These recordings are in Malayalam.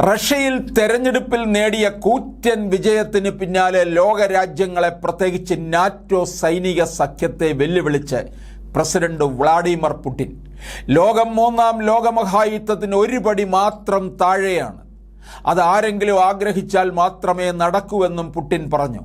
റഷ്യയിൽ തെരഞ്ഞെടുപ്പിൽ നേടിയ കൂറ്റൻ വിജയത്തിന് പിന്നാലെ ലോകരാജ്യങ്ങളെ പ്രത്യേകിച്ച് നാറ്റോ സൈനിക സഖ്യത്തെ വെല്ലുവിളിച്ച് പ്രസിഡന്റ് വ്ളാഡിമിർ പുടിൻ. ലോകം മൂന്നാം ലോകമഹായുദ്ധത്തിന് ഒരു പടി മാത്രം താഴെയാണ്. അത് ആരെങ്കിലും ആഗ്രഹിച്ചാൽ മാത്രമേ നടക്കൂവെന്നും പുടിൻ പറഞ്ഞു.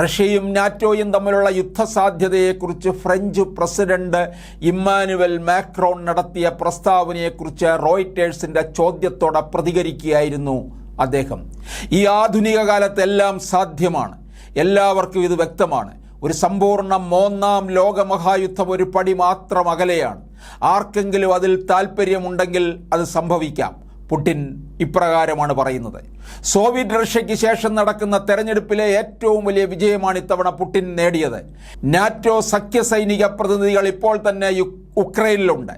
റഷ്യയും നാറ്റോയും തമ്മിലുള്ള യുദ്ധസാധ്യതയെക്കുറിച്ച് ഫ്രഞ്ച് പ്രസിഡന്റ് ഇമ്മാനുവൽ മാക്രോൺ നടത്തിയ പ്രസ്താവനയെക്കുറിച്ച് റോയിറ്റേഴ്സിന്റെ ചോദ്യത്തോടെ പ്രതികരിക്കുകയായിരുന്നു അദ്ദേഹം. ഈ ആധുനിക കാലത്തെല്ലാം സാധ്യമാണ്. എല്ലാവർക്കും ഇത് വ്യക്തമാണ്. ഒരു സമ്പൂർണ മൂന്നാം ലോകമഹായുദ്ധം ഒരു പടി മാത്രം അകലെയാണ്. ആർക്കെങ്കിലും അതിൽ താല്പര്യമുണ്ടെങ്കിൽ അത് സംഭവിക്കാം. പുടിൻ ഇപ്രകാരമാണ് പറയുന്നത്. സോവിയറ്റ് റഷ്യയ്ക്ക് ശേഷം നടക്കുന്ന തെരഞ്ഞെടുപ്പിലെ ഏറ്റവും വലിയ വിജയമാണ് ഇത്തവണ പുടിൻ നേടിയത്. നാറ്റോ സഖ്യ സൈനിക പ്രതിനിധികൾ ഇപ്പോൾ തന്നെ ഉക്രൈനിലുണ്ട്.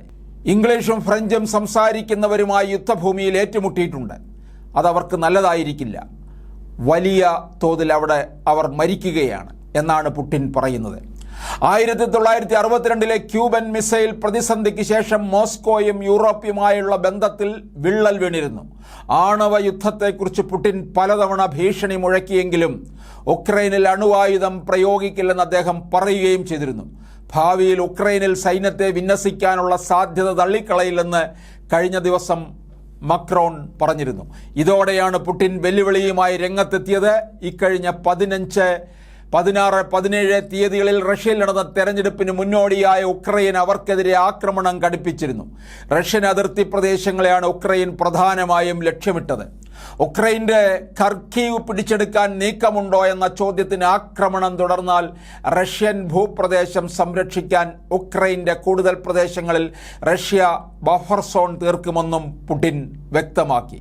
ഇംഗ്ലീഷും ഫ്രഞ്ചും സംസാരിക്കുന്നവരുമായി യുദ്ധഭൂമിയിൽ ഏറ്റുമുട്ടിയിട്ടുണ്ട്. അതവർക്ക് നല്ലതായിരിക്കില്ല. വലിയ തോതിൽ അവിടെ അവർ മരിക്കുകയാണ് എന്നാണ് പുടിൻ പറയുന്നത്. ആയിരത്തി തൊള്ളായിരത്തി അറുപത്തിരണ്ടിലെ ക്യൂബൻ മിസൈൽ പ്രതിസന്ധിക്ക് ശേഷം മോസ്കോയും യൂറോപ്പുമായുള്ള ബന്ധത്തിൽ വിള്ളൽ വീണിരുന്നു. ആണവ യുദ്ധത്തെക്കുറിച്ച് പുടിൻ പലതവണ ഭീഷണി മുഴക്കിയെങ്കിലും ഉക്രൈനിൽ അണുവായുധം പ്രയോഗിക്കില്ലെന്ന് അദ്ദേഹം പറയുകയും ചെയ്തിരുന്നു. ഭാവിയിൽ ഉക്രൈനിൽ സൈന്യത്തെ വിന്യസിക്കാനുള്ള സാധ്യത തള്ളിക്കളയില്ലെന്ന് കഴിഞ്ഞ ദിവസം മക്രോൺ പറഞ്ഞിരുന്നു. ഇതോടെയാണ് പുടിൻ വെല്ലുവിളിയുമായി രംഗത്തെത്തിയത്. ഇക്കഴിഞ്ഞ പതിനഞ്ച് പതിനാറ് പതിനേഴ് തീയതികളിൽ റഷ്യയിൽ നടന്ന തെരഞ്ഞെടുപ്പിന് മുന്നോടിയായ ഉക്രൈൻ അവർക്കെതിരെ ആക്രമണം ഘടിപ്പിച്ചിരുന്നു. റഷ്യൻ അതിർത്തി പ്രദേശങ്ങളെയാണ് ഉക്രൈൻ പ്രധാനമായും ലക്ഷ്യമിട്ടത്. ഉക്രൈന്റെ ഖർക്കീവ് പിടിച്ചെടുക്കാൻ നീക്കമുണ്ടോ എന്ന ചോദ്യത്തിന് ആക്രമണം തുടർന്നാൽ റഷ്യൻ ഭൂപ്രദേശം സംരക്ഷിക്കാൻ ഉക്രൈന്റെ കൂടുതൽ പ്രദേശങ്ങളിൽ റഷ്യ ബഫർ സോൺ തീർക്കുമെന്നും പുടിൻ വ്യക്തമാക്കി.